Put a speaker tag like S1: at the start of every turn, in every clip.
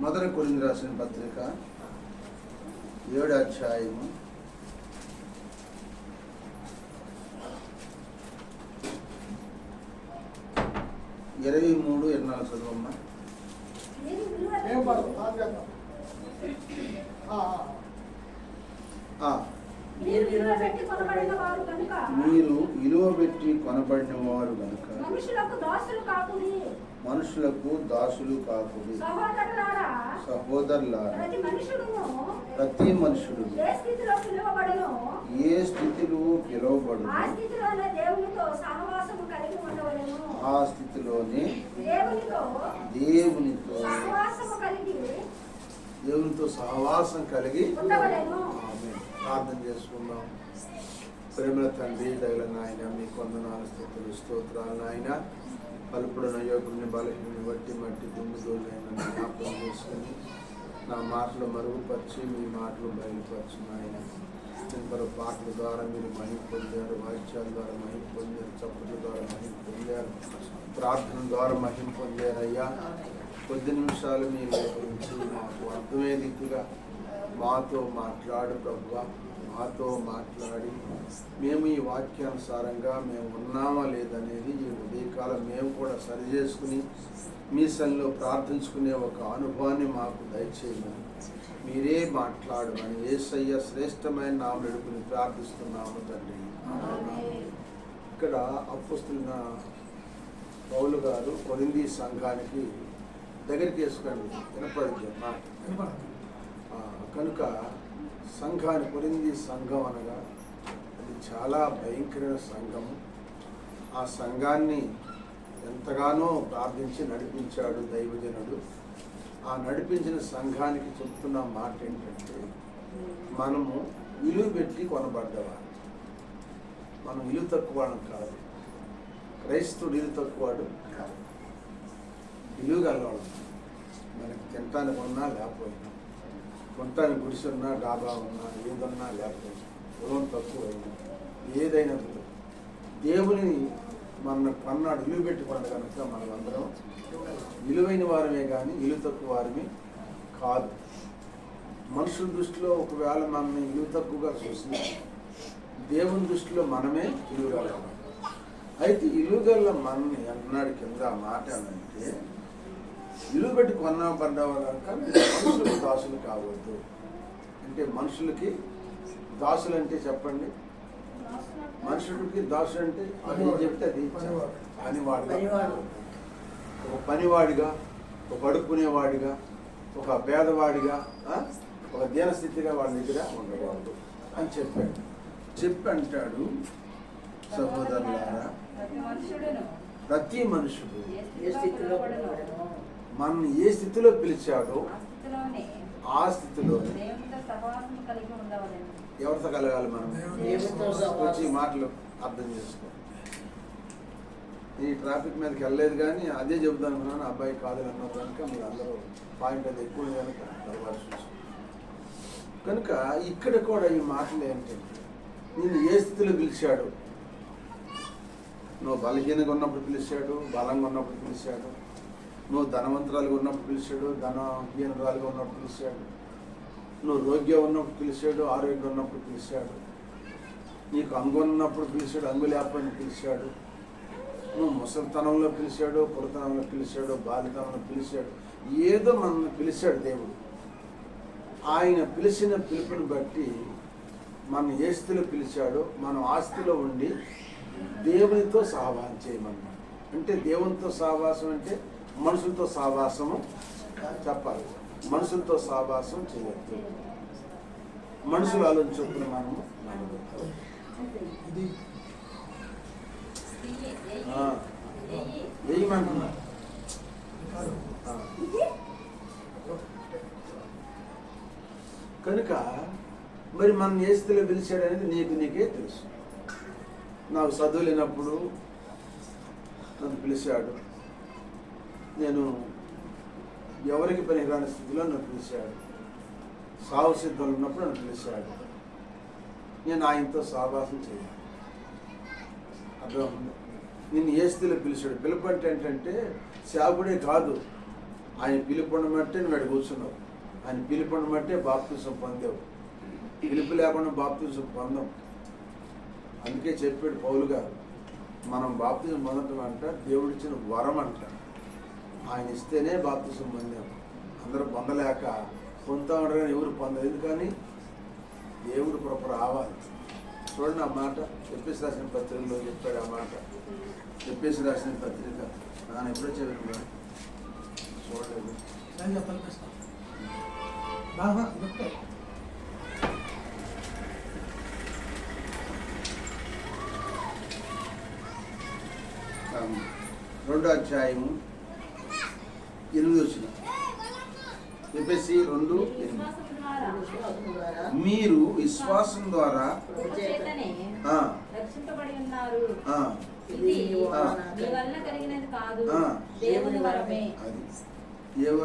S1: మొదటి కొరింది రాసిన పత్రిక ఏడు అధ్యాయము. ఇరవై మూడు ఇరవై నాలుగు చదవమ్మా.
S2: మీరు విలువ పెట్టి కొనబడిన వారు కనుక మనుషులకు దాసులు కాకుడి సహోదరులారా ప్రతి
S1: మనుషుడు
S2: ఏ స్థితిలో
S1: పిలువబడు
S2: ఆ స్థితిలోనే దేవునితో దేవునితో
S1: సహవాసం కలిగి. ప్రార్థన చేసుకుందాం. ప్రేమల తండ్రి దగల నాయన మీ కొందనాలు స్థితులు స్తోత్రాలు నాయన. పలుపుడున యోగుని బలహీని బట్టి మట్టి దుమ్ముదోలైన జ్ఞాపకం చేసుకుని నా మాటలు మరుగుపరిచి మీ మాటలు బయలుపరచు నాయన పాటల ద్వారా మీరు మహిళ పొందారు వాయిద్యాల ద్వారా మహిమ పొందారు చప్పట్ల ద్వారా మహిళ పొందారు ప్రార్థన ద్వారా మహిం పొందారు అయ్యా కొద్ది నిమిషాలు మీ గురించి మాకు అర్థమయ్యే రీతిగా మాతో మాట్లాడు ప్రభు మాతో మాట్లాడి మేము ఈ వాక్యానుసారంగా మేము ఉన్నామా లేదనేది ఈ ఉదయకాలం మేము కూడా సరి చేసుకుని మీ సన్నిలో ప్రార్థించుకునే ఒక అనుభవాన్ని మాకు దయచేయమని. మీరే మాట్లాడమని ఏసయ్య శ్రేష్టమైన నామలు ప్రార్థిస్తున్నాము తండ్రి. ఇక్కడ అప్పుస్తున్న పౌలు గారు కొరింది సంఘానికి దగ్గరికి వేసుకోండి వినపడింది కనుక సంఘాన్ని పొరింది సంఘం అనగా అది చాలా భయంకరమైన సంఘం. ఆ సంఘాన్ని ఎంతగానో ప్రార్థించి నడిపించాడు దైవజనుడు. ఆ నడిపించిన సంఘానికి చెప్తున్న మాట ఏంటంటే మనము విలువ పెట్టి కొనబడ్డవాడు. మనం విలువ తక్కువ కాదు. క్రైస్తుడు ఇల్లు తక్కువాడు కాదు. విలువ గలవాడు. మనకి తినటానికి ఉన్నా లేకపోయినా. సొంతానికి గుడిసి ఉన్నా డాబా ఉన్నా ఏదన్నా లేకపోయినా రుణం తక్కువ ఏదైనా దేవుని మన పన్నాడు విలువ పెట్టి కనుక మనం అందరం విలువైన వారమే కానీ విలువ తక్కువ వారమే కాదు. మనుషుల దృష్టిలో ఒకవేళ మనల్ని విలువ తక్కువగా చూసి దేవుని దృష్టిలో మనమే విలువగలం అయితే ఇలుగల్ల మనని అన్నాడు కింద మాట అంటే విలువ పెట్టి కొన్నా మనుషులకు దాసులు కావద్దు. అంటే మనుషులకి దాసులు అంటే చెప్పండి. మనుషుడికి దాసుడు అంటే అది చెప్తే అది
S3: పనివాడు.
S1: ఒక పనివాడిగా ఒక అడుక్కునేవాడిగా ఒక పేదవాడిగా? ఒక దీనస్థితిగా వాళ్ళ దగ్గర ఉండకూడదు అని చెప్పాడు. చెప్పి అంటాడు సహోదరులారా
S4: ప్రతి
S1: మనుషుడు
S4: ఏ స్థితిలో పడను
S1: మనం ఏ స్థితిలో పిలిచాడో
S4: ఆ స్థితిలోనే
S1: ఆ స్థితిలో ఎవరితో కలగాలి మనం. వచ్చి ఈ మాటలు అర్థం చేసుకో. ఈ ట్రాఫిక్ మీదకి వెళ్ళలేదు కానీ అదే చెబుతాను అనుకున్నాను అబ్బాయి కాదు అన్నారు కనుక మీరు అందరూ పాయింట్ అది ఎక్కువ కనుక. కనుక ఇక్కడ కూడా ఈ మాటలు ఏంటంటే నేను ఏ స్థితిలో పిలిచాడు? నువ్వు బలహీనంగా ఉన్నప్పుడు పిలిచాడు బలంగా ఉన్నప్పుడు పిలిచాడు? నువ్వు ధనవంతురాలుగా ఉన్నప్పుడు పిలిచాడు ధనహీనరాలుగా ఉన్నప్పుడు పిలిచాడు. నువ్వు రోగ్యం ఉన్నప్పుడు పిలిచాడు ఆరోగ్యం ఉన్నప్పుడు పిలిచాడు. నీకు అంగు ఉన్నప్పుడు పిలిచాడు అంగు లేకపోయిన పిలిచాడు. నువ్వు ముసలితనంలో పిలిచాడు పురతనంలో పిలిచాడు బాలితనంలో పిలిచాడు. ఏదో మనల్ని పిలిచాడు దేవుడు. ఆయన పిలిచిన పిలుపుని బట్టి మనం ఏ స్థితిలో పిలిచాడో మనం ఆ స్థితిలో ఉండి దేవునితో సహవాసం చేయమన్నమాట అంటే దేవునితో సహవాసం అంటే మనుషులతో సావాసము చెప్పాలి. మనుషులతో సావాసం చేయొద్దు. మనుషులు ఆలోచన చొప్పున మనము వేయమంటున్నా. కనుక మరి మనం ఏ స్థితిలో పిలిచాడు అనేది నీకు నీకే తెలుసు. నాకు చదువు లేనప్పుడు నన్ను పిలిచాడు. నేను ఎవరికి పనికిరాని స్థితిలో నన్ను పిలిచాడు. సాగు సిద్ధంలో ఉన్నప్పుడు నన్ను పిలిచాడు. నేను ఆయనతో సహవాసం చేయాలి. అర్థం నిన్ను ఏ స్థితిలో పిలిచాడు? పిలుపు అంటే ఏంటంటే సేవకుడే కాదు. ఆయన పిలుపుండమంటే నువ్వు ఇక్కడ కూర్చున్నావు. ఆయన పిలుపుండమంటే బాప్తీసం పొందావు. పిలుపు లేకుండా బాప్తీసం పొందాం. అందుకే చెప్పాడు పౌలు గారు మనం బాప్తిసం పొందటం అంట దేవుడిచ్చిన వరం అంట. ఆయన ఇస్తేనే బాప్తిసం పొందాం. అందరూ పొందలేక పొందుతా ఉండరు కానీ ఎవరు పొందలేదు ఎందుకని? దేవుడు కృప రావాలి. చూడండి ఆ మాట. చెప్పేసి రాసిన పత్రికలో చెప్పాడు ఆ మాట. చెప్పేసి రాసిన పత్రిక. నాన్న ఎప్పుడో చదివిన చూడలేదు. రెండో అధ్యాయము. ఎనిమిది వచ్చిన చెప్పేసి రెండు మీరు విశ్వాసం ద్వారా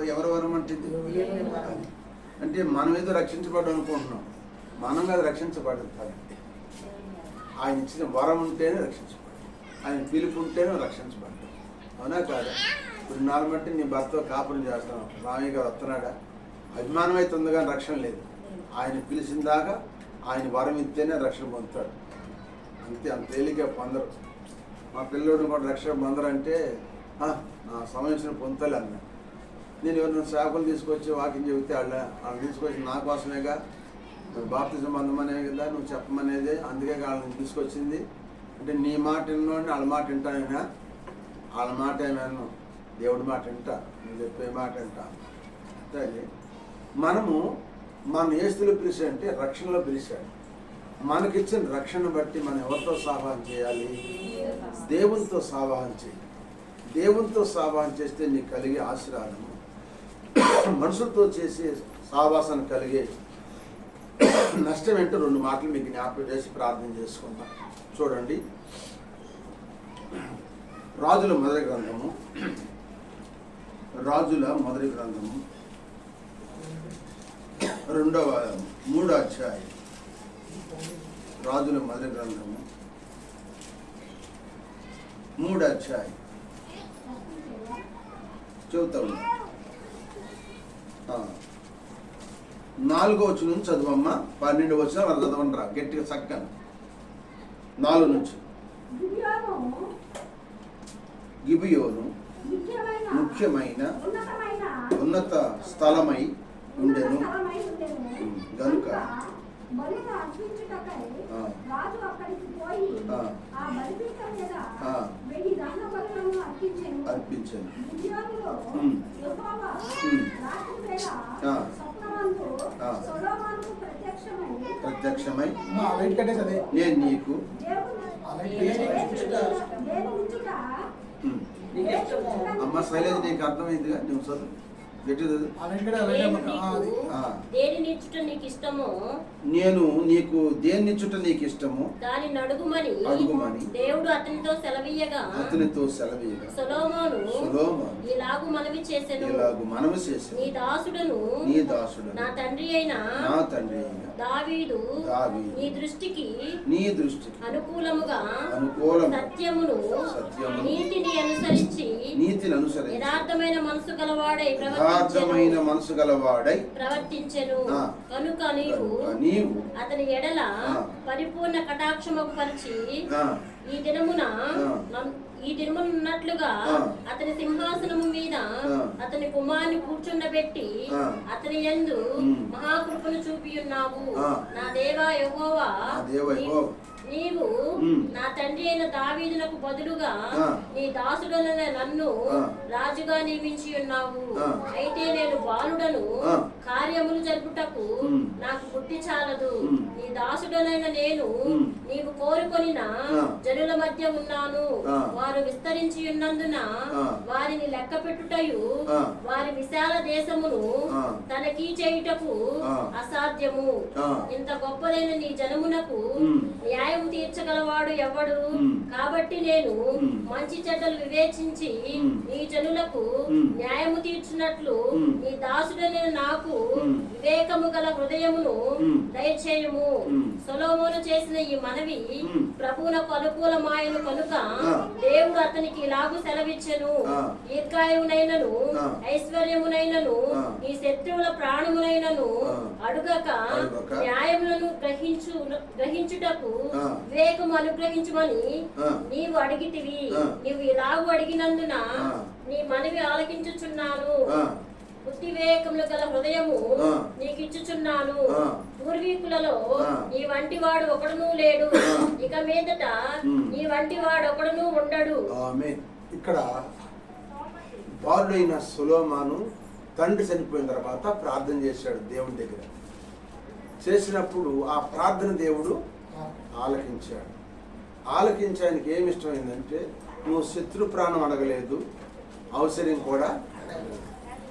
S1: ఎవరి వరం అంటే అంటే మనం ఏదో రక్షించబడ్డం అనుకుంటున్నాం. మనం కాదు రక్షించబడతారు ఆయన ఇచ్చిన వరం ఉంటేనే రక్షించబడతాం ఆయన పిలుపు ఉంటేనే రక్షించబడతాం అవునా కాదా? ఇప్పుడు నాలుగు బట్టి నీ భర్త కాపురం చేస్తాం మామయ్య గారు వస్తున్నాడా? అభిమానం అయితే ఉంది కానీ రక్షణ లేదు. ఆయన పిలిచిన దాకా ఆయన వరం ఇస్తేనే రక్షణ పొందుతాడు. అంతే అంత తేలిక పొందరు. మా పిల్లోడు కూడా రక్షణ పొందరంటే నా సమస్యను పొందుతలే అన్న. నేను ఎవరిని శాఖలు తీసుకొచ్చి వాకింగ్ చెబితే వాళ్ళ వాళ్ళు తీసుకొచ్చి నా కోసమేగా? నువ్వు బాప్తి సంబంధమనే కదా నువ్వు చెప్పమనేది. అందుకే వాళ్ళని తీసుకొచ్చింది. అంటే నీ మాట విన్నోడిని వాళ్ళ మాట వింటానైనా? వాళ్ళ మాట ఏమైనా దేవుడి మాట వింటా నువ్వు చెప్పే మాట వింటా. అంతే మనము మన ఏస్తులు పిలిచాడంటే రక్షణలో పిలిచాడు. మనకిచ్చిన రక్షణ బట్టి మనం ఎవరితో సావాహం చేయాలి? దేవునితో సావాహం చేయాలి. దేవునితో సావాహం చేస్తే నీకు కలిగే ఆశీర్వాదము మనుషులతో చేసే సావాసన కలిగే నష్టం ఏంటో రెండు మాటలు మీకు జ్ఞాపకం చేసి ప్రార్థన చేసుకుంటాం. చూడండి. రాజుల మొదటి గ్రంథము. రాజుల మొదటి గ్రంథము. రెండవ మూడో అధ్యాయం. రాజుల మొదటి గ్రంథము. మూడు అధ్యాయం. చెబుతా ఉన్నా ఆ. నాలుగో వచ్చి నుంచి చదువమ్మా పన్నెండు వచ్చిన వాళ్ళు చదవండిరా గట్టిగా చక్కని నాలుగు నుంచి.
S2: గిబియోను. ముఖ్యమైన
S1: ఉన్నత స్థలమై ఉండెను. గనుక
S2: అర్పించెను. ప్రత్యక్షమై
S1: నేను నీకు అమ్మ శైలజ నీకు అర్థమైందిగా? నువ్వు చదువు.
S5: నేను
S3: అమ్మ. ఆ, అది.
S5: నీకు?
S1: ఆ.
S5: దేని నిచ్చుట నీకు ఇష్టమో
S1: నేను నీకు దేన్నిచ్చుట నీకు ఇష్టము
S5: దాని నడుగుమని
S1: అడుగుమని
S5: దేవుడు అతనితో సెలవీయగా.
S1: అతనితో సెలవీయగా.
S5: సొలొమోను
S1: సొలొమోను.
S5: ఇలాగు మనవి చేసెను.
S1: ఇలాగు మనము చేసి
S5: నీ దాసుడను
S1: నీ దాసుడు
S5: నా తండ్రి అయిన
S1: నా తండ్రి అయిన.
S5: దావీదు నీ దృష్టికి
S1: నీ దృష్టికి
S5: అనుకూలముగా
S1: అనుకూలము
S5: సత్యమును
S1: సత్యమును
S5: నీతిని అనుసరించి
S1: నీతిని అనుసరించి
S5: యథార్థమైన మనసు గలవాడై
S1: యథార్థమైన మనసు గలవాడై
S5: ప్రవర్తించెను. కనుక నీవు
S1: నీవు
S5: అతని ఎడల. పరిపూర్ణ కటాక్షముకు పరిచి ఈ దినమున ఈ దినమున్నట్లుగా
S1: ఆ.
S5: అతని సింహాసనము మీద. అతని కుమారుని కూర్చుండబెట్టి. అతని యందు. మహాకృపను చూపి ఉన్నావు. నా దేవా యెహోవా నీవు-. నా తండ్రి అయిన దావీదునకు బదులుగా. నీ దాసుడైన నన్ను. రాజుగా నియమించి ఉన్నావు. అయితే నేను బాలుడను. కార్యములు జరుపుటకు. నాకు బుద్ధి చాలదు. నీ దాసుడనైన నేను. నీవు కోరుకొనిన. జనుల మధ్య ఉన్నాను. వారు విస్తరించి ఉన్నందున. వారిని లెక్క పెట్టుటయు. వారి విశాల దేశమును. తనకి చేయుటకు. అసాధ్యము. ఇంత గొప్పదైన నీ జనమునకు. న్యాయం తీర్చగలవాడు ఎవడు. కాబట్టి నేను. మంచి చెడ్డలు వివేచించి. నీ జనులకు. న్యాయము తీర్చున్నట్లు
S1: ఉమ్.
S5: నీ దాసుడైన నాకు
S1: ఉమ్.
S5: వివేకము గల హృదయమును. దయచేయము. సొలోమోను చేసిన ఈ మనవి. ప్రభువునకు అనుకూలమాయను కనుక. దేవుడు అతనికి ఇలాగు సెలవిచ్చెను. దీర్ఘాయువునైనను
S1: ఆ.
S5: ఐశ్వర్యమునైనను. నీ శత్రువుల ప్రాణమునైనను. అడుగక. న్యాయములను గ్రహించు గ్రహించుటకు. వివేకము అనుగ్రహించమని. నీవు అడిగితివి. నీవు ఇలాగు అడిగినందున. నీ మనవి ఆలకించుచున్నాను. బుద్ధి వివేకములు గల హృదయము. నీకిచ్చుచున్నాను. పూర్వీకులలో. నీ వంటి వాడు ఒకడును లేడు. ఇక మీదట. నీ వంటి వాడు ఒకడును ఉండడు
S1: ఇక్కడ బాలుడైన సులోమాను తండ్రి చనిపోయిన తర్వాత ప్రార్థన చేశాడు దేవుని దగ్గర చేసినప్పుడు ఆ ప్రార్థన దేవుడు ఆలకించాడు ఆలకించి ఆయనకి ఏమి ఇష్టమైందంటే నువ్వు శత్రు ప్రాణం అడగలేదు అవసరం కూడా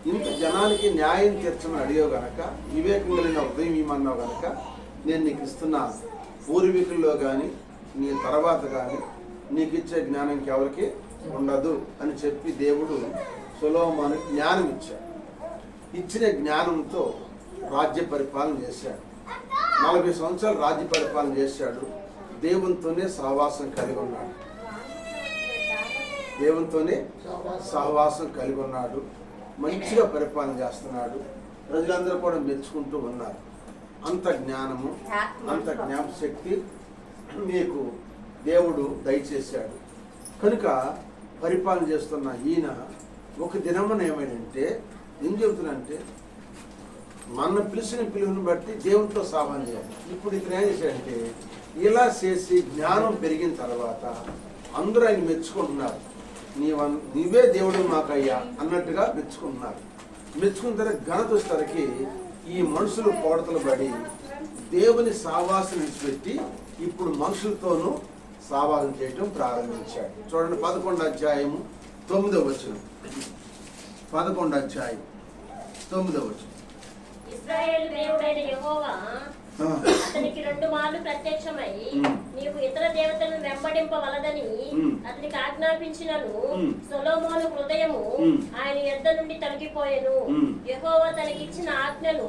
S1: ఇంత జనానికి న్యాయం తీర్చమని అడిగావు గనక వివేకం కలిగిన ఉదయం ఇమ్మన్నావు గనక నేను నీకు ఇస్తున్నా. పూర్వీకుల్లో కానీ నీ తర్వాత కానీ నీకు ఇచ్చే జ్ఞానం ఎవరికి ఉండదు అని చెప్పి దేవుడు సులోమాను జ్ఞానం ఇచ్చాడు. ఇచ్చిన జ్ఞానంతో రాజ్య పరిపాలన చేశాడు. నలభై సంవత్సరాలు రాజ్య పరిపాలన చేశాడు. దేవునితోనే సహవాసం కలిగి ఉన్నాడు. దేవునితోనే సహవాసం కలిగి ఉన్నాడు. మంచిగా పరిపాలన చేస్తున్నాడు. ప్రజలందరూ కూడా మెచ్చుకుంటూ ఉన్నారు. అంత జ్ఞానము అంత జ్ఞాపశక్తి మీకు దేవుడు దయచేశాడు. కనుక పరిపాలన చేస్తున్న ఈయన ఒక దినమున ఏమైనంటే ఏం చెబుతున్నంటే మన పిలిచిన పిలుపుని బట్టి దేవునితో సామాన్ చేయాలి. ఇప్పుడు ఇతను ఏం చేశాడంటే ఇలా చేసి జ్ఞానం పెరిగిన తర్వాత అందరూ ఆయన మెచ్చుకుంటున్నారు. నీవ నీవే దేవుడు మాకయ్యా అన్నట్టుగా మెచ్చుకుంటున్నారు మెచ్చుకున్న తర్వాత ఘనత వచ్చేసరికి ఈ మనుషులు కోడతలు పడి దేవుని సావాసం విడిచిపెట్టి ఇప్పుడు మనుషులతోనూ సావాసం చేయటం ప్రారంభించాడు. చూడండి పదకొండు అధ్యాయము తొమ్మిదవ వచ్చిన పదకొండు అధ్యాయం తొమ్మిదవ వచ్చిన
S5: అతనికి రెండు మార్లు ప్రత్యక్షమై. నీవు ఇతర దేవతలను వెంబడింపవలదని. అతనికి ఆజ్ఞాపించినను. సొలోమోను హృదయము. ఆయన యొద్ద నుండి తొలగిపోయెను. యెహోవా తనకిచ్చిన ఆజ్ఞను.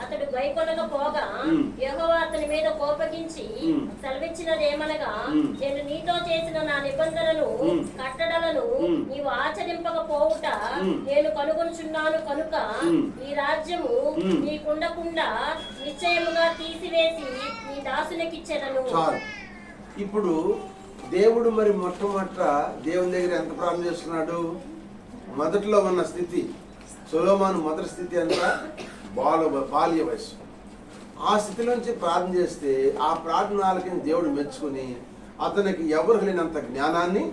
S5: అతడు గైకొనకపోగా. యెహోవా అతని మీద కోపగించి
S1: ఉమ్.
S5: సెలవిచ్చినదేమనగా
S1: ఉమ్.
S5: నేను నీతో చేసిన నా నిబంధనను
S1: ఉమ్.
S5: కట్టడలను. నీవు ఆచరింపకపోవుట. నేను కనుగొనుచున్నాను కనుక. ఈ రాజ్యము. నీకుండకుండా నిశ్చయముగా తీసివేసి నీ
S1: చాలు. ఇప్పుడు దేవుడు మరి మొట్టమొదట దేవుని దగ్గర ఎంత ప్రార్థన చేస్తున్నాడు? మొదట్లో ఉన్న స్థితి. సులోమాను మొదటి స్థితి అంతా బాల బాల్య వయసు ఆ స్థితిలోంచి ప్రార్థన చేస్తే ఆ ప్రార్థన ఆలకిని దేవుడు మెచ్చుకుని అతనికి ఎవరు లేనంత జ్ఞానాన్ని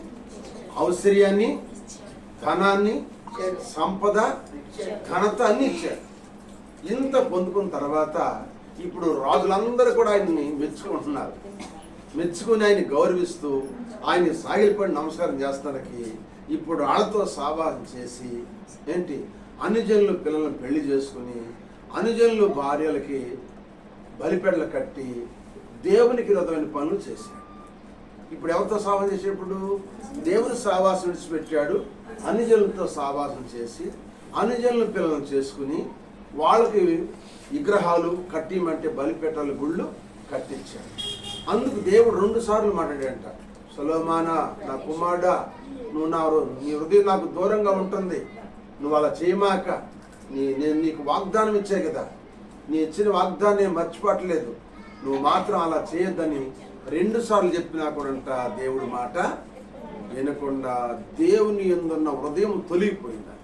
S1: ఔశ్వర్యాన్ని ధనాన్ని సంపద ఘనత అన్ని ఇచ్చాడు. ఇంత పొందుకున్న తర్వాత ఇప్పుడు రాజులందరూ కూడా ఆయన్ని మెచ్చుకుంటున్నారు. మెచ్చుకుని ఆయన గౌరవిస్తూ ఆయన సాగిలిపడి నమస్కారం చేస్తానికి ఇప్పుడు వాళ్ళతో సావాసం చేసి ఏంటి? అనుజనులు పిల్లలను పెళ్ళి చేసుకుని అనుజనులు భార్యలకి బలిపెడలు కట్టి దేవునికి విరోధమైన పనులు చేశాడు. ఇప్పుడు ఎవరితో సావాసం చేసేటప్పుడు? దేవుని సావాసం విడిచిపెట్టాడు. అనుజనులతో సావాసం చేసి అనుజనుల పిల్లలను చేసుకుని వాళ్ళకి విగ్రహాలు కట్టిమంటే బలిపెట్టాలి గుళ్ళు కట్టించాడు అందుకు దేవుడు రెండు సార్లు మాట్లాడాడంట సులోమానా నా కుమారుడా నువ్వు నా నీ హృదయం నాకు దూరంగా ఉంటుంది. నువ్వు అలా చేయమాక నీ నేను నీకు వాగ్దానం ఇచ్చే కదా. నీ ఇచ్చిన వాగ్దానం మర్చిపోవట్లేదు. నువ్వు మాత్రం అలా చేయొద్దని రెండు సార్లు చెప్పినా కూడా దేవుడి మాట వినకుండా దేవుని ఎందున్న హృదయం తొలిగిపోయింది.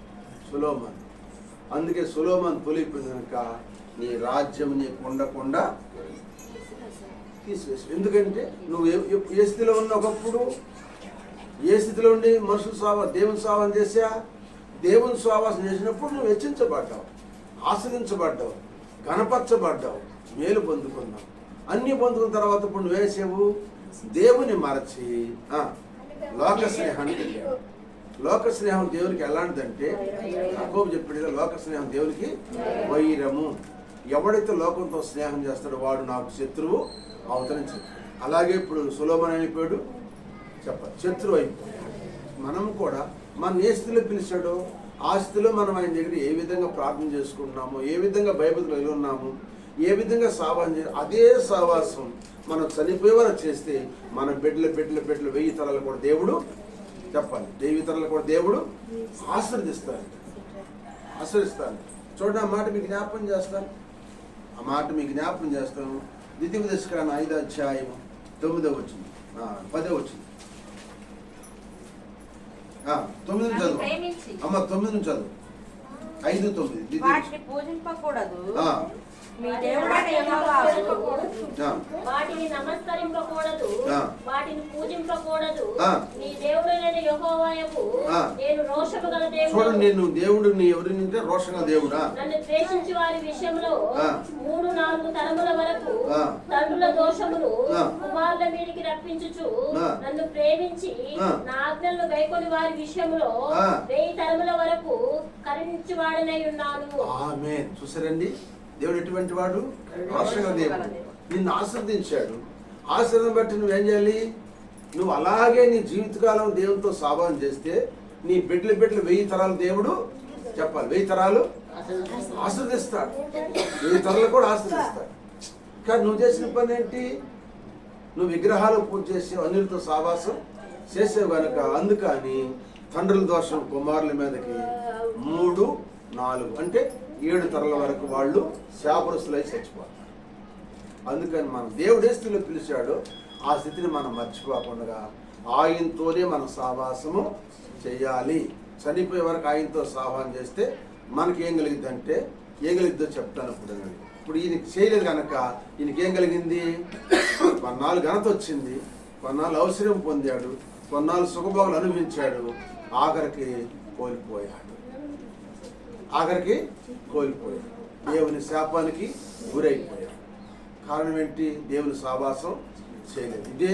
S1: సులోమన్ అందుకే సులోమన్ తొలిగిపోయింది కనుక నీ రాజ్యం నీకు ఉండకుండా తీసివేసి. ఎందుకంటే నువ్వు ఏ- స్థితిలో ఉన్న ఒకప్పుడు ఏ స్థితిలో ఉండి మనుషులు సావా దేవుని సావాసం చేసా దేవుని సావాసం చేసినప్పుడు నువ్వు హెచ్చించబడ్డావు ఆస్వాదించబడ్డావు గణపరచబడ్డావు మేలు పొందుకున్నావు. అన్ని పొందుకున్న తర్వాత ఇప్పుడు నువ్వు వేసావు దేవుని మరచి లోక స్నేహానికి లోక స్నేహం దేవునికి ఎలాంటిదంటే యాకోబు చెప్పాడు లోక స్నేహం దేవునికి వైరము. ఎవడైతే లోకంతో స్నేహం చేస్తాడో వాడు నాకు శత్రువు అవుతానని చెప్పాడు అలాగే ఇప్పుడు సులోభన అయిపోయాడు చెప్పాలి శత్రువు అయిపోయాడు. మనం కూడా మన ఏ స్థితిలో పిలిచాడో. ఆ స్థితిలో మనం ఆయన దగ్గర ఏ విధంగా ప్రార్థన చేసుకుంటున్నాము ఏ విధంగా బైబిల్కి వెళ్ళి ఉన్నాము ఏ విధంగా సావాసం చే అదే సావాసం మనం చనిపోయే వరకు చేస్తే మన బిడ్డల బిడ్డల బిడ్డలు వెయ్యి తరాలు కూడా దేవుడు చెప్పాలి. దేవి తరాలు కూడా దేవుడు ఆశ్రదిస్తాడు ఆశ్రయిస్తాను చూడండి ఆ మాట మీకు జ్ఞాపకం చేస్తాను. ఆ మాట మీకు జ్ఞాపకం చేస్తాను. ద్వితీయ దశకాన్ని ఐదో అధ్యాయం తొమ్మిదో వచ్చింది. పదో వచ్చింది. ఆ, తొమ్మిది నుంచి చదువు. అమ్మ తొమ్మిది నుంచి చదువు. ఐదు తొమ్మిది
S6: పూజింపకూడదు. మీ దేవుడైన
S5: వాటిని నమస్కరింపకూడదు. వాటిని పూజింపకూడదు. నీ దేవుడైన యెహోవాయకు. నేను రోషము గల
S1: చూడండి
S5: దేవుడు
S1: నేను దేవుడు నీ ఎవరి రోషంగా దేవుడా
S5: నన్ను ద్వేషించి వారి విషయంలో. మూడు నాలుగు తరముల వరకు. తండ్రుల దోషములు. కుమారుల మీదికి రప్పించుచు. నన్ను ప్రేమించి. నా ఆజ్ఞలను గైకొని వారి విషయంలో. వెయ్యి తరముల వరకు కరుణించి వాడనై ఉన్నాను
S1: ఆమె చూసారండి దేవుడు ఎటువంటి వాడు? రోషంగా దేవుడు. నిన్ను ఆశ్రదించాడు. ఆశ్రదం బట్టి నువ్వేం చేయాలి? నువ్వు అలాగే నీ జీవితకాలం దేవునితో సాభావం చేస్తే నీ బిడ్డలు బిడ్డలు వెయ్యి తరాలు దేవుడు చెప్పాలి. వెయ్యి తరాలు ఆశ్రదిస్తాడు. వెయ్యి తరాలు కూడా ఆశ్రదిస్తాడు. కానీ నువ్వు చేసిన పని ఏంటి? నువ్వు విగ్రహాలు పూజ చేసి అన్యులతో సావాసం చేసేవు కనుక అందుకని తండ్రుల దోషం కుమారుల మీదకి మూడు నాలుగు. అంటే ఏడు తరల వరకు వాళ్ళు శాపరస్తులై చచ్చిపోతారు. అందుకని మనం దేవుడే స్థితిలో పిలిచాడో ఆ స్థితిని మనం మర్చిపోకుండా ఆయనతోనే మనం సావాసము చేయాలి. చనిపోయే వరకు ఆయనతో సావాసం చేస్తే మనకి ఏం కలిగింది అంటే ఏం కలిగిద్దో చెప్తాను ఇప్పుడు ఇప్పుడు ఈయనకి చేయలేదు కనుక ఈయనకి ఏం కలిగింది? కొన్నాళ్ళు ఘనత వచ్చింది కొన్నాళ్ళు అవసరం పొందాడు కొన్నాళ్ళు సుఖభోగాలు అనుభవించాడు ఆఖరికి కోల్పోయాడు. ఆఖరికి కోల్పోయారు దేవుని శాపానికి గురైపోయారు కారణం ఏంటి? దేవుని సావాసం చేయలేదు. ఇదే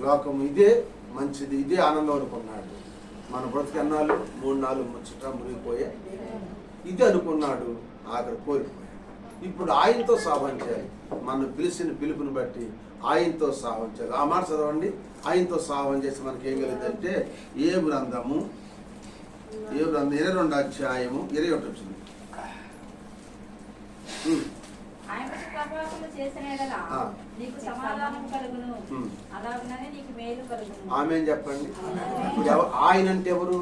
S1: లోకం ఇదే మంచిది ఇదే ఆనందం అనుకున్నాడు. మన బ్రతికన్నాళ్ళు మూడు నాలుగు ముచ్చట మునిగిపోయే ఇది అనుకున్నాడు ఆఖరి కోల్పోయాడు ఇప్పుడు ఆయనతో సావం చేయాలి. మనం పిలిచిన పిలుపుని బట్టి ఆయనతో సావం చేయాలి. ఆ మాట చదవండి. ఆయనతో సావం చేసి మనకి ఏం కలిగిందంటే ఏ గ్రంథము ఏ గ్రంథం ఇరవై రెండు అధ్యాయము ఇరవై ఒకటి వచ్చింది. ఆమె అని చెప్పండి? ఆయన అంటే ఎవరు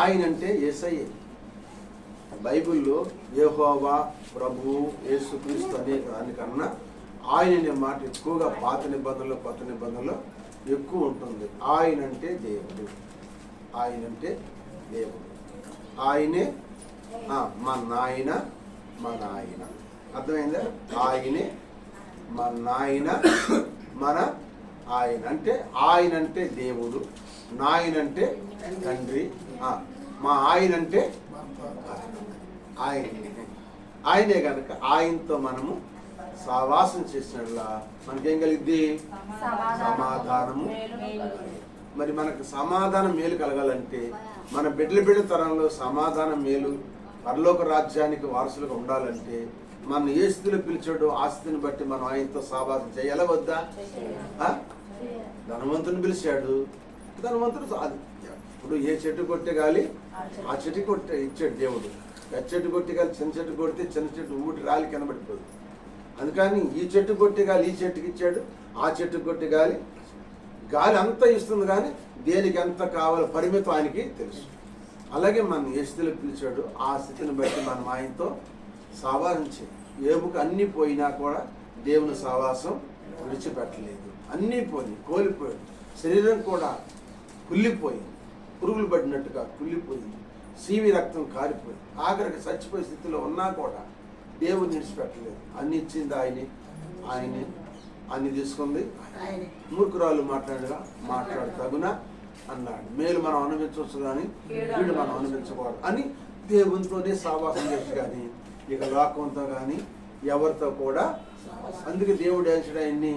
S1: ఆయన అంటే ఏసయ్య. బైబిల్లో యెహోవా ప్రభు యేసుక్రీస్తు అనే దానికన్నా ఆయన అనే మాట ఎక్కువగా పాత నిబంధనలు కొత్త నిబంధనలు ఎక్కువ ఉంటుంది. ఆయన అంటే దేవుడు. ఆయన అంటే దేవుడు ఆయనే ఆ, మా నాయన మా నాయన. అర్థమైందా? ఆయనే మా నాయన మన ఆయన. అంటే ఆయన అంటే దేవుడు నాయన అంటే తండ్రి మా ఆయన అంటే ఆయన. ఆయనే కనుక ఆయనతో మనము సావాసం చేసినట్లా మనకేం కలిగింది సమాధానము. మరి మనకు సమాధానం మేలు కలగాలంటే మన బిడ్డల బిడ్డ తరంలో సమాధానం మేలు పరలోక రాజ్యానికి వారసులుగా ఉండాలంటే మన ఏ స్థితిలో ఆస్తిని బట్టి మనం ఆయనతో సావాసం చేయాలా వద్దా? ధనవంతుని పిలిచాడు. ధనవంతుడు అది ఇప్పుడు ఏ చెట్టు కొట్టే గాలి? ఆ చెట్టు కొట్టే ఇచ్చాడు దేవుడు. పెద్ద చెట్టు కొట్టే గాలి చిన్న చెట్టు కొడితే చిన్న చెట్టు ఊటి రాలి కనబడిపోదు అందుకని ఈ చెట్టు కొట్టే గాలి ఈ చెట్టుకి ఇచ్చాడు ఆ చెట్టు కొట్టే గాలి గాలి అంతా ఇస్తుంది కానీ దేనికి ఎంత కావాలో పరిమితం ఆయనకి తెలుసు. అలాగే మనం ఏ స్థితిలో పిలిచాడు ఆ స్థితిని బట్టి మనం ఆయనతో సావాసం చేయాలి ఏముకు అన్నీ పోయినా కూడా దేవుని సావాసం విడిచిపెట్టలేదు. అన్నీ పోయి కోల్పోయాడు శరీరం కూడా కుళ్ళిపోయింది. పురుగులు పడినట్టుగా కుళ్ళిపోయింది. సీవి రక్తం కారిపోయింది. ఆఖరికి చచ్చిపోయే స్థితిలో ఉన్నా కూడా దేవుని విడిచిపెట్టలేదు. అన్ని ఇచ్చింది ఆయనే. ఆయనే అన్ని తీసుకుంది. మూర్ఖురాలు మాట్లాడగా మాట్లాడు తగునా అన్నాడు. మేలు మనం అనుభవించవచ్చు కానీ వీడు మనం అనుభవించకూడదు అని దేవునితోనే సావాసం చేసి కానీ ఇక లోకంతో కానీ ఎవరితో కూడా అందుకే దేవుడు వేసాడు ఆయన్ని?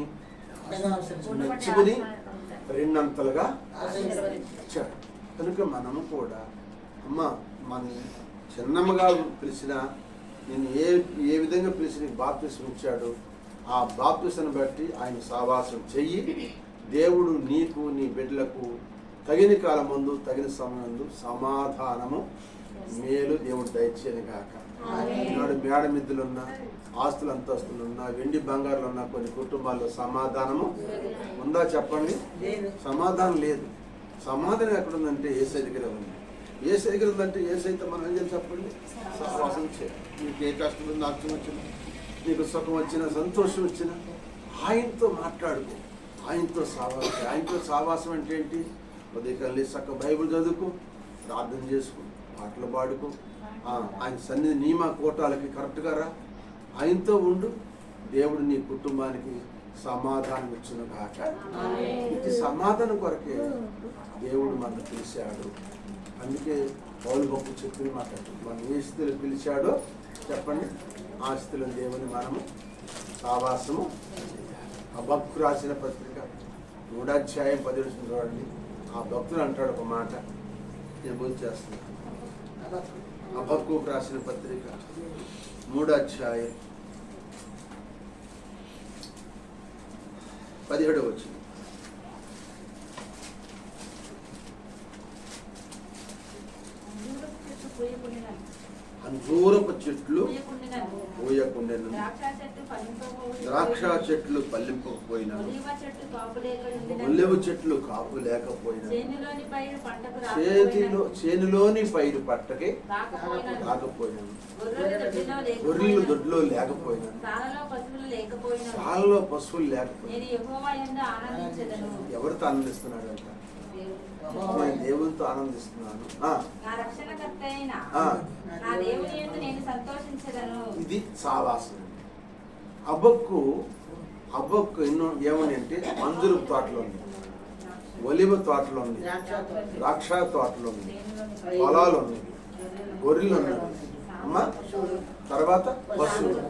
S1: మెచ్చుకుని రెండంతలుగా ఇచ్చాడు. కనుక మనము కూడా అమ్మ మన చిన్నమ్మగా పిలిచిన నేను ఏ ఏ విధంగా పిలిచి నీకు బాప్తిసం ఇచ్చాడు ఆ బాప్తిసం బట్టి ఆయన సావాసం చెయ్యి. దేవుడు నీకు నీ బిడ్డలకు తగిన కాలం ముందు తగిన సమయంలో సమాధానము మేలు దేవుడు దయచేయను గాక. ఈనాడు మేడ మిద్దులున్న ఆస్తులు అంతస్తులున్న వెండి బంగారులు ఉన్న కొన్ని కుటుంబాల్లో సమాధానము ఉందా చెప్పండి? సమాధానం లేదు. సమాధానం ఎక్కడుందంటే ఏ దగ్గర ఉంది. ఏ దగ్గర ఉందంటే ఏ అయితే మనం ఏం చెప్పండి? సహవాసం చేయాలి. నీకు ఏ కష్టం ఉంది నష్టం వచ్చినా నీకు సుఖం వచ్చినా సంతోషం వచ్చినా ఆయనతో మాట్లాడుకో. ఆయనతో సావాసం ఆయనతో సావాసం అంటే ఏంటి? ఉదయకాలం లేచి చక్క బైబిల్ చదువుకో ప్రార్థన చేసుకో పాటలు పాడుకో. ఆయన సన్నిధి నియమ కోటాలకి కరెక్ట్గా రా. ఆయనతో ఉండు. దేవుడు నీ కుటుంబానికి సమాధానం ఇచ్చిన కాక ఇది సమాధానం కొరకే దేవుడు మనం పిలిచాడు. అందుకే పౌరు గొప్ప చెప్పిన మాట మనం ఏ స్థితిలో పిలిచాడో చెప్పండి. ఆస్తులను దేవుని మనము సావాసము ఆ భక్తు రాసిన పత్రిక మూడాధ్యాయం పదిహేడు చూడండి. ఆ భక్తుడు అంటాడు ఒక మాట నేను పూజ చేస్తున్నాను అభక్కు రాసిన పత్రిక మూడాధ్యాయం పదిహేడు వచ్చింది
S4: చెట్టు పూయకుండినను.
S1: అంజూరపు చెట్లు. పోయకుండెను
S4: ద్రాక్ష
S1: చెట్లు పల్లింపకపోయినా
S4: ఒలీవ
S1: చెట్లు కాపు లేకపోయినా చేతిలో. చేనులోని పైరు పట్టకే. రాకపోయినా
S4: గొర్రెలు.
S1: దొడ్లో లేకపోయినా
S4: సాలలో పశువులు
S1: లేకపోయినా. ఎవరితో ఆనందిస్తున్నాడు అంట నేను దేవునితో ఆనందిస్తున్నాను. ఇది సావాసం అబ్బక్కు అబ్బక్కు ఎన్నో ఏమని అంటే మంజురు తోటలో ఉంది. ఒలివ తోటలో ఉంది. ద్రాక్ష తోటలో ఉంది. పొలాలు ఉన్నాయి గొర్రెలు ఉన్నాయి. అమ్మా తర్వాత పశువులు.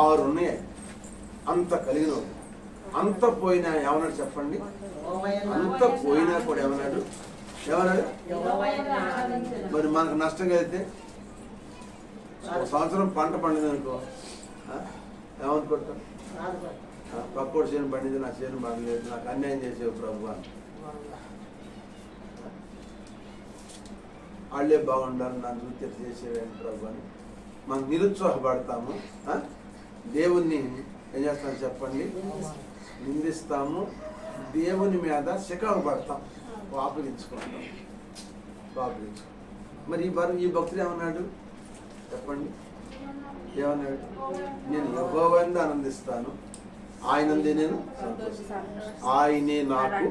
S1: ఆరు ఉన్నాయి అంత కలిగిన. అంత పోయినా ఏమన్నాడు చెప్పండి? అంతా పోయినా కూడా ఏమన్నాడు ఏమన్నాడు మరి మనకు నష్టం కలిగితే ఒక సంవత్సరం పంట పండింది అనుకో ఏమనుకుంటాం పక్కోడు చేను పండింది నా చేను పండలేదు నాకు అన్యాయం చేసేవి ప్రభు అని. వాళ్ళే బాగుండాలి నన్ను చూస్తే చేసేవేంటి ప్రభు అని. మనం నిరుత్సాహపడతాము దేవుణ్ణి ఏం చేస్తాను చెప్పండి? నిందిస్తాము. దేవుని మీద శిఖాకు పడతాం. పాపగించుకుంటాం పాపగించుకుంటాం మరి ఈ బరు ఈ భక్తుడు ఏమన్నాడు? చెప్పండి. ఏమన్నాడు? నేను యహోవందు ఆనందిస్తాను. ఆయనందే నేను. ఆయనే నాకు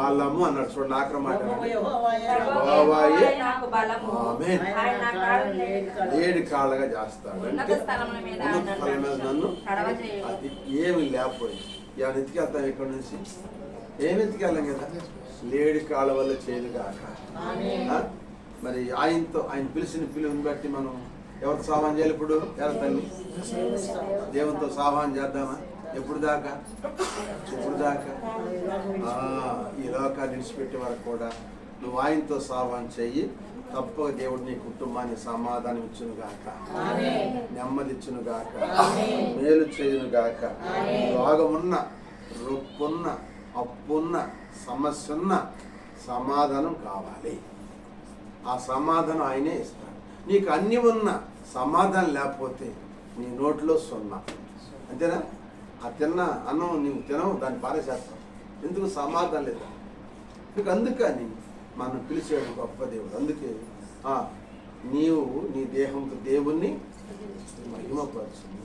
S1: బలము అన్నాడు. చూడండి ఆఖరి మాట యెహోవాయే
S4: నాకు బలము.
S1: ఆమేన్.
S4: ఆయన నా కాళ్ళను లేడి-
S1: ఏడు కాళ్ళగా చేస్తాడు అంటే నన్ను. అది ఏమి లేకపోయింది. ఏమైనా ఎత్తుకెళ్తాం ఇక్కడ నుంచి? ఏమి ఎత్తుకెళ్ళాం కదా? లేడి కాళ్ళ వల్ల చేయదు కాక? మరి ఆయనతో ఆయన పిలిచిన పిలువని బట్టి మనం ఎవరితో సామాన్ చేయాలి ఇప్పుడు? ఎవరి తల్లి? దేవునితో సామాన్ చేద్దామా? ఎప్పుడు దాకా? ఎప్పుడు దాకా? ఈ లోకాన్ని విడిచిపెట్టే వరకు కూడా నువ్వు ఆయనతో సావాన్ చెయ్యి. తప్పక దేవుడు నీ కుటుంబాన్ని సమాధానం ఇచ్చును గాక. నెమ్మది ఇచ్చును గాక. మేలు చేయును గాక. రోగమున్న రొప్పున్న అప్పున్న సమస్య ఉన్న సమాధానం కావాలి. ఆ సమాధానం ఆయనే ఇస్తాడు. నీకు అన్ని ఉన్న సమాధానం లేకపోతే నీ నోట్లో సున్నా. అంతేనా? ఆ తిన్న అన్నం నీవు తినవు దాన్ని పారేసేస్తావు. ఎందుకు? సమాధానం లేదు. నీకు అందుకని మనం పిలిచేడు గొప్ప దేవుడు. అందుకే ఆ, నీవు నీ దేహంతో దేవుణ్ణి మహిమపరచుము.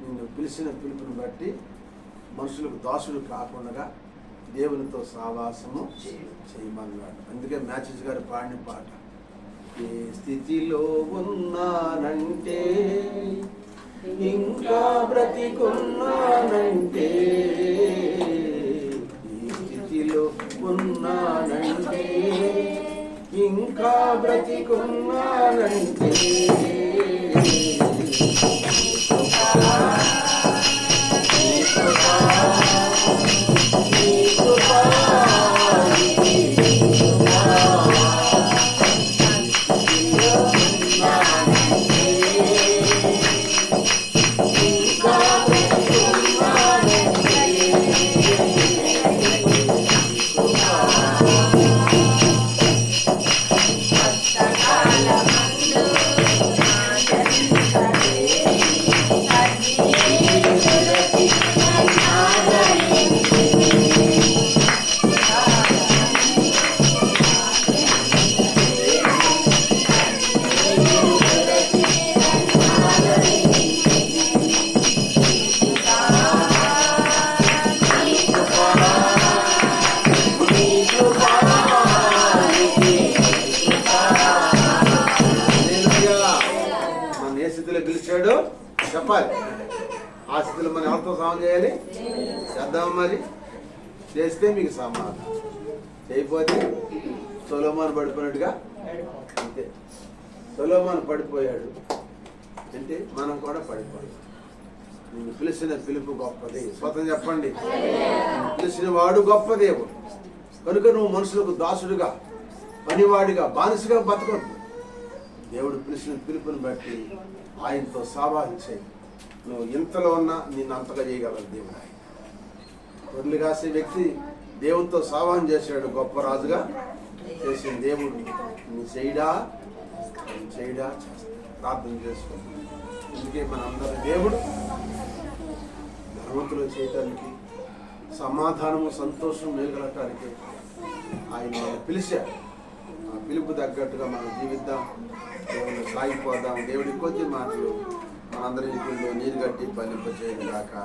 S1: నిన్ను పిలిచిన పిలుపుని బట్టి మనుషులకు దాసుడు కాకుండా దేవునితో సావాసము చేయమన్నాడు. అందుకే మ్యాచెస్ గారు పాడిన పాట ఏ స్థితిలో ఉన్నానంటే ఇంకా బ్రతికున్నానంటే బ్రతికున్నానంటే ఇంకా బ్రతికున్నానంటే. సొలోమాన్ పడిపోయినట్టుగా? అంతే. సొలోమాన్ పడిపోయాడు. అంటే మనం కూడా పడిపోయాం. నిన్ను పిలిచిన పిలుపు గొప్పది. స్వతం చెప్పండి. పిలిచిన వాడు గొప్పదేవు కనుక నువ్వు మనుషులకు దాసుడుగా పనివాడిగా బానిసగా బతకొద్దు. దేవుడు పిలిచిన పిలుపుని బట్టి ఆయనతో సావాహించే నువ్వు ఇంతలో ఉన్నా నిన్ను అంతగా చేయగలరు దేవుడు ఆయన. కాసే వ్యక్తి దేవునితో సావాహం చేశాడు గొప్ప రాజుగా. చేసిన దేవుడు నీ చేయడా? నీ చేయడా. ప్రార్థన చేసుకుంటాం అందుకే మనందరి దేవుడు ధర్మతులు చేయటానికి సమాధానము సంతోషం మేలుగలటానికి ఆయన పిలిచాడు ఆ పిలుపు తగ్గట్టుగా మనం జీవిద్దాం. దేవుని సాగిపోదాం దేవుడి కొద్ది మాటలు మనందరి ఇంట్లో నీరు కట్టి పలింప చేయడం దాకా